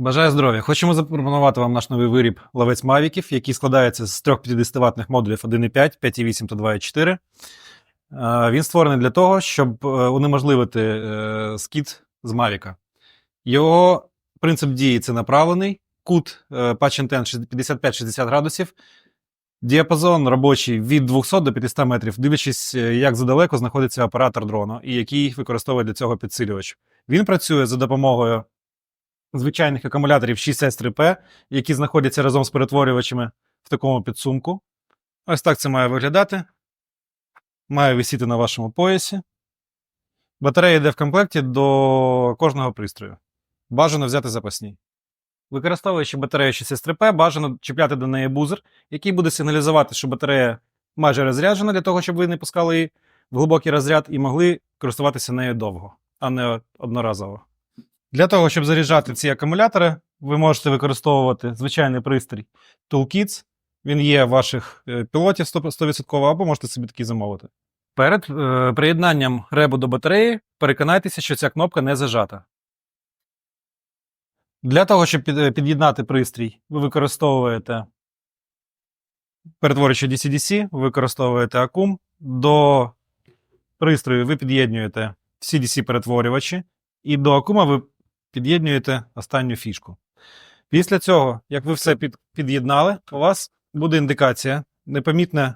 Бажаю здоров'я! Хочемо запропонувати вам наш новий виріб ловець мавіків, який складається з трьох 50 ватних модулів 1.5, 5.8 та 2.4. Е, Він створений для того, щоб е, унеможливити е, скид з Мавіка. Його принцип дії це направлений, кут patch intent 55-60 градусів, діапазон робочий від 200 до 500 метрів, дивлячись, як задалеко знаходиться оператор дрона і який використовує для цього підсилювач. Він працює за допомогою звичайних акумуляторів 6S3P, які знаходяться разом з перетворювачами в такому підсумку. Ось так це має виглядати. Має висіти на вашому поясі. Батарея йде в комплекті до кожного пристрою. Бажано взяти запасні. Використовуючи батарею 6S3P, бажано чіпляти до неї бузер, який буде сигналізувати, що батарея майже розряджена для того, щоб ви не пускали її в глибокий розряд і могли користуватися нею довго, а не одноразово. Для того, щоб заряджати ці акумулятори, ви можете використовувати звичайний пристрій Toolkits. Він є в ваших е, пілотів 100%, або можете собі такий замовити. Перед е, приєднанням ребу до батареї переконайтеся, що ця кнопка не зажата. Для того, щоб е, під'єднати пристрій, ви використовуєте перетворюючи DC-DC, ви використовуєте акум. До пристрою ви під'єднуєте всі DC-перетворювачі, і до акума ви під'єднуєте останню фішку. Після цього, як ви все під, під'єднали, у вас буде індикація, непомітне,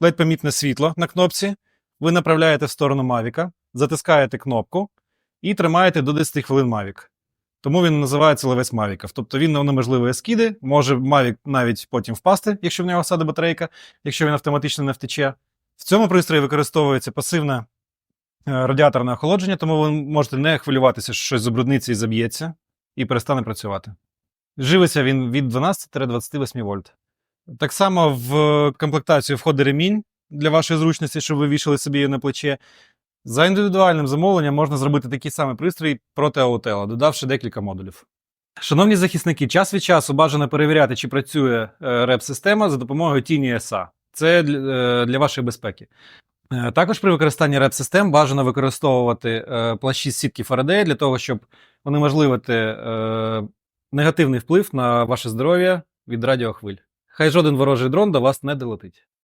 ледь помітне світло на кнопці. Ви направляєте в сторону Мавіка, затискаєте кнопку і тримаєте до 10 хвилин Mavic. Тому він називається ловець Мавіків. Тобто він унеможливує скиди, може Mavic навіть потім впасти, якщо в нього сяде батарейка, якщо він автоматично не втече. В цьому пристрої використовується пасивне е, радіаторне охолодження, тому ви можете не хвилюватися, що щось забрудниться і заб'ється, і перестане працювати. Живиться він від 12-28 вольт. Так само в комплектацію входить ремінь для вашої зручності, щоб ви вішали собі її на плече. За індивідуальним замовленням можна зробити такий самий пристрій проти аутела, додавши декілька модулів. Шановні захисники, час від часу бажано перевіряти, чи працює е, реп-система за допомогою тіні SA. Це е, для вашої безпеки. Е, Також при використанні реп-систем бажано використовувати е, плащі з сітки Фарадея для того, щоб унеможливити е, негативний вплив на ваше здоров'я від радіохвиль. Хай жоден ворожий дрон до вас не долетить.